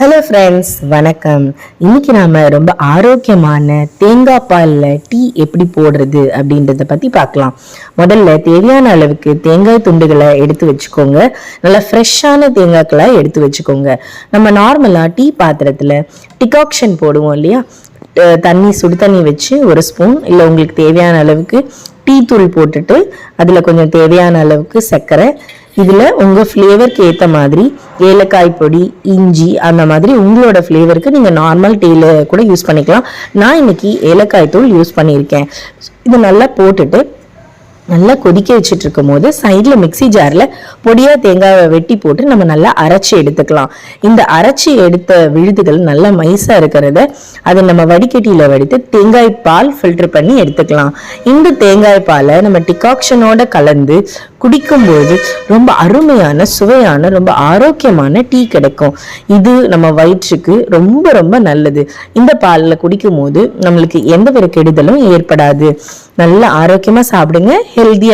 Hello friends வணக்கம். இன்னைக்கு நாம் ரொம்ப ஆரோக்கியமான தேங்காய் பாலில் டீ எப்படி போடுறது அப்படின்றத பற்றி பார்க்கலாம். முதல்ல தேவையான அளவுக்கு தேங்காய் துண்டுகளை எடுத்து வச்சுக்கோங்க. நல்லா ஃப்ரெஷ்ஷான தேங்காய்களை எடுத்து வச்சுக்கோங்க. நம்ம நார்மலாக டீ பாத்திரத்தில் டிகாக்ஷன் போடுவோம் இல்லையா? தண்ணி சுடு தண்ணி வச்சு ஒரு ஸ்பூன் இல்லை உங்களுக்கு தேவையான அளவுக்கு டீ தூள் போட்டுட்டு அதில் கொஞ்சம் தேவையான அளவுக்கு சர்க்கரை இதில் உங்கள் ஃப்ளேவருக்கு ஏற்ற மாதிரி ஏலக்காய் பொடி இஞ்சி அந்த மாதிரி உங்களோட ஃப்ளேவருக்கு நீங்கள் நார்மல் டீயில் கூட யூஸ் பண்ணிக்கலாம். நான் இன்னைக்கு ஏலக்காய் தூள் யூஸ் பண்ணியிருக்கேன். இது நல்லா போட்டுட்டு நல்லா கொதிக்க வச்சுட்டு இருக்கும் போது சைடில் மிக்ஸி ஜாரில் பொடியாக தேங்காவை வெட்டி போட்டு நம்ம நல்லா அரைச்சி எடுத்துக்கலாம். இந்த அரைச்சி எடுத்த விழுதுகள் நல்லா மைஸாக இருக்கிறத அதை நம்ம வடிகட்டியில் வடித்து தேங்காய் பால் ஃபில்டர் பண்ணி எடுத்துக்கலாம். இந்த தேங்காய் பாலை நம்ம டிகாக்ஷனோட கலந்து குடிக்கும்போது ரொம்ப அருமையான சுவையான ரொம்ப ஆரோக்கியமான டீ கிடைக்கும். இது நம்ம வயிற்றுக்கு ரொம்ப ரொம்ப நல்லது. இந்த பாலில் குடிக்கும் போது நம்மளுக்கு எந்த ஒரு கெடுதலும் ஏற்படாது. நல்ல ஆரோக்கியமாக சாப்பிடுங்க. el día